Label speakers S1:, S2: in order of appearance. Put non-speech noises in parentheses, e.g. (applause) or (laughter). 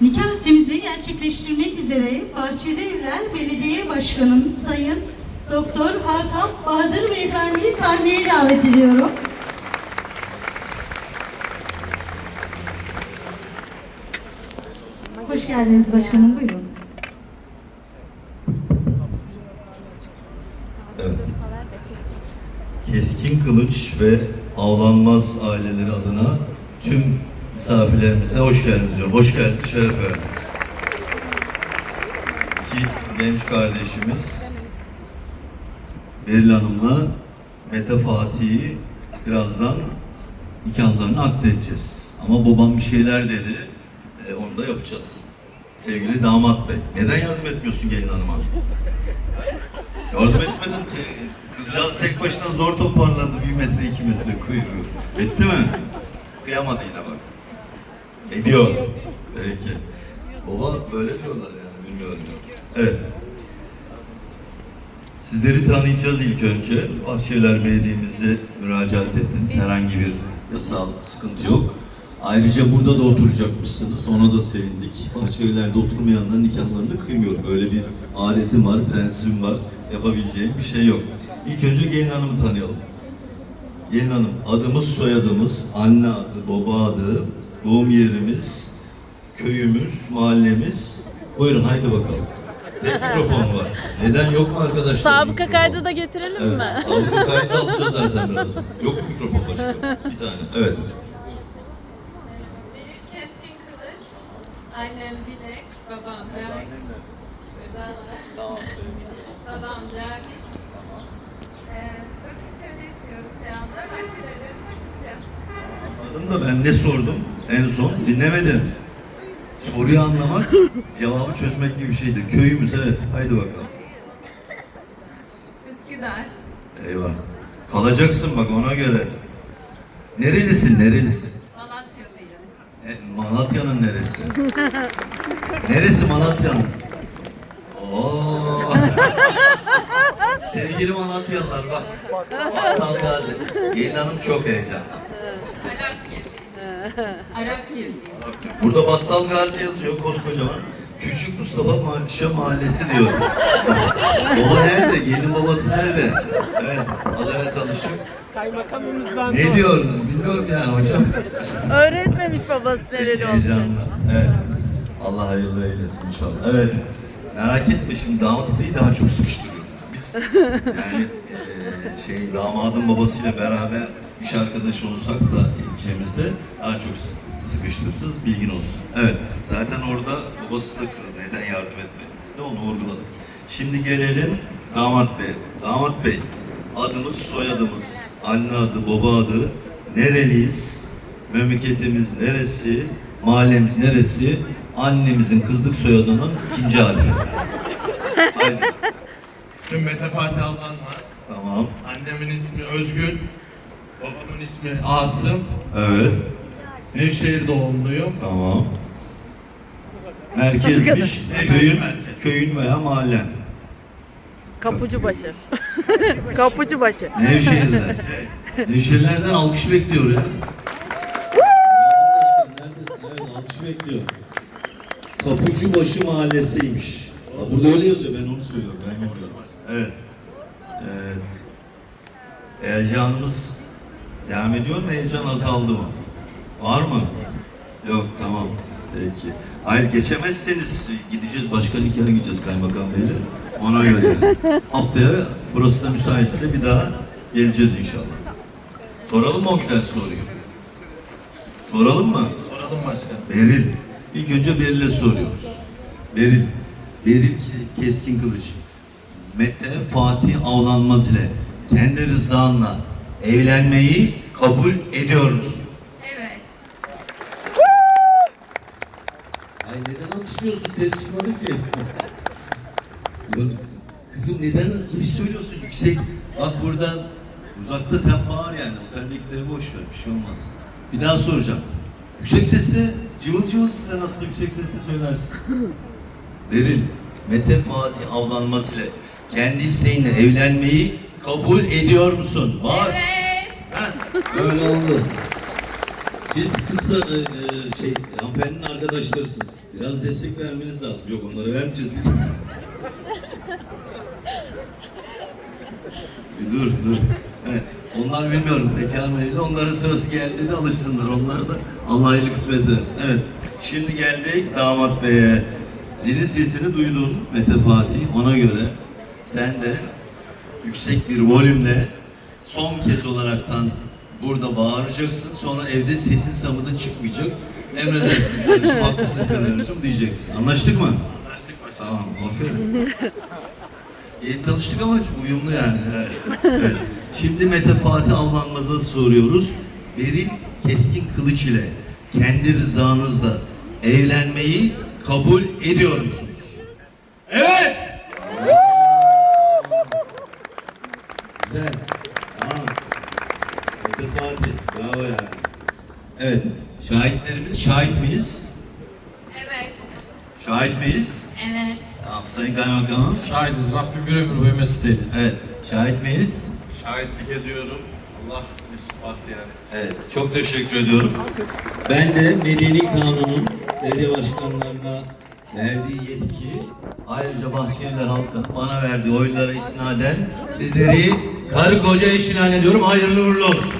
S1: Nikah akdimizi gerçekleştirmek üzere Bahçeli Evler Belediye Başkanım Sayın Doktor Hakan Bahadır Beyefendi'yi sahneye davet ediyorum. Hoş geldiniz başkanım, buyurun.
S2: Evet. Keskin Kılıç ve Avlanmaz aileleri adına tüm misafirlerimize hoş geldiniz diyorum. Hoş geldiniz, şeref verdiniz. İki genç kardeşimiz Beril Hanım'la Mete Fatih'i birazdan nikahlarını akdedeceğiz. Ama babam bir şeyler dedi, e, onu da yapacağız. Sevgili damat bey, neden yardım etmiyorsun gelin hanıma? Yardım etmedin ki. Kızcağız tek başına zor toparlandı. Bir metre, iki metre kuyruğu. Etti mi? Kıyamadı yine bak. Ediyor. Peki. Baba böyle diyorlar yani. Bilmiyorum. Evet. Sizleri tanıyacağız ilk önce. Bahçeler Belediye'mize müracaat ettiniz. Herhangi bir yasal sıkıntı yok. Ayrıca burada da oturacakmışsınız. Ona da sevindik. Bahçelilerde oturmayanların nikahlarını kıymıyor. Böyle bir adetim var, prensibim var. Yapabileceğim bir şey yok. İlk önce gelin hanımı tanıyalım. Gelin hanım, adımız, soyadımız, anne adı, baba adı, doğum yerimiz, köyümüz, mahallemiz. Buyurun haydi bakalım. Tek mikrofon var. Neden yok mu arkadaşlar?
S3: Sabıka
S2: mikrofon?
S3: kaydı da getirelim
S2: Evet.
S3: mi?
S2: Sabıka kaydı alacağız zaten birazdan. Yok mu mikrofon başka? (laughs) Bir tane. Evet.
S4: Benim keskin kılıç, annem Dilek, babam Cahit. Babam Cahit. Ee, Bakırköy'de yaşıyoruz şu anda. Bahçelerin taşıyacağız.
S2: Anladım da ben ne sordum en son? Dinlemedim. Soruyu anlamak, cevabı çözmek gibi bir şeydir. Köyümüz evet. Haydi bakalım.
S4: Üsküdar.
S2: Eyvah. Kalacaksın bak ona göre. Nerelisin, nerelisin?
S4: Malatyalıyım.
S2: E, Malatya'nın neresi? neresi Malatya'nın? Oo. (laughs) Sevgili Malatyalılar bak. Battal Gazi. Gelin Hanım çok heyecanlı.
S4: Arap Birliği.
S2: Burada Battal Gazi yazıyor koskocaman. Küçük Mustafa Paşa Mahallesi diyor. Baba nerede? Gelin babası nerede? Evet, evvel tanıştık.
S5: Kaymakamımızdan
S2: Ne diyor? Bilmiyorum yani hocam.
S3: Öğretmemiş babası nereli olduğunu.
S2: heyecanlı. Evet. Allah hayırlı eylesin inşallah. Evet. Merak etme şimdi damat beyi daha çok sıkıştırıyoruz. Biz yani eee, şey damadın babasıyla beraber iş arkadaşı olsak da ilçemizde daha çok sı- sıkıştıracağız. Bilgin olsun. Evet. Zaten orada babası da kız neden yardım etmedi de onu vurguladık. Şimdi gelelim damat bey. Damat bey adımız soyadımız, anne adı, baba adı, nereliyiz, memleketimiz neresi, mahallemiz neresi, annemizin kızlık soyadının ikinci harfi. Haydi.
S5: İsmim Mete Fatih Almanmaz.
S2: Tamam.
S5: Annemin ismi Özgül. Babamın ismi Asım.
S2: Evet.
S5: Nevşehir doğumluyum.
S2: Tamam. Merkezmiş. Köyün,
S5: Merkez.
S2: köyün veya mahallen.
S3: Kapucubaşı. (laughs) Kapucubaşı.
S2: Nevşehir'den. (laughs) Nevşehirlerden alkış bekliyor ya. Neredesin? Evet, alkış bekliyor. Kapıcıbaşı mahallesiymiş. Aa, Burada öyle yazıyor, ben onu söylüyorum, ben bilmiyorum. Evet. Evet. Heyecanımız devam ediyor mu? Heyecan azaldı mı? Var mı? Yok, tamam. Peki. Hayır geçemezseniz gideceğiz, başka nikaha gideceğiz kaymakam beyle. Ona göre yani. (laughs) Haftaya burası da müsaitse bir daha geleceğiz inşallah. Soralım mı o güzel soruyu? Soralım mı?
S5: Soralım başkanım.
S2: Beril. İlk önce Beril'e soruyoruz. Beril. Beril Kes- Keskin Kılıç. Mete Fatih Avlanmaz ile kendi rızanla evlenmeyi kabul ediyor musun?
S4: Evet.
S2: Ay neden alkışlıyorsun? Ses çıkmadı ki. Kızım neden iyi söylüyorsun yüksek? Bak buradan uzakta sen bağır yani. Oteldekileri boş ver. Bir şey olmaz. Bir daha soracağım. Yüksek sesle cıvıl cıvıl sen aslında yüksek sesle söylersin. (laughs) Beril, Mete Fatih Avlanmaz ile kendi isteğinle evlenmeyi kabul ediyor musun? Bağır.
S4: Evet.
S2: Ha, böyle oldu. Siz kızlar, e, şey, hanımefendinin arkadaşlarısınız. Biraz destek vermeniz lazım. Yok onları vermeyeceğiz. Bir dur dur. Evet, onlar bilmiyorum mıydı. Onların sırası geldi de alışsınlar. Onlar da Allah hayırlı kısmet edersin. Evet. Şimdi geldik damat beye. Zilin sesini duydun Mete Fatih. Ona göre sen de yüksek bir volümle son kez olaraktan burada bağıracaksın. Sonra evde sesin samıdın çıkmayacak. Emredersin kardeşim, haklısın kardeşim diyeceksin. Anlaştık mı?
S5: Anlaştık başkanım.
S2: Tamam, aferin. Yeni tanıştık ama uyumlu yani. Evet. evet. Şimdi Mete Fatih Avlanmaz'a soruyoruz. Beril keskin kılıç ile kendi rızanızla evlenmeyi kabul ediyor musunuz?
S5: Evet.
S2: Güzel. Tamam. Mete Fatih. Bravo yani. Evet. Şahitlerimiz şahit miyiz?
S4: Evet.
S2: Şahit miyiz?
S4: Evet.
S2: Tamam Sayın Kaymakamım.
S5: Şahidiz. Rabbim bir ömür boyu mesut eylesin.
S2: Evet. Şahit miyiz?
S5: Şahitlik ediyorum. Allah mesut bahtiyar etsin.
S2: Evet, çok teşekkür ediyorum. Ben de Medeni Kanun'un belediye başkanlarına verdiği yetki, ayrıca Bahçeliler halkının bana verdiği oylara isnaden sizleri karı koca eş ilan ediyorum. Hayırlı uğurlu olsun.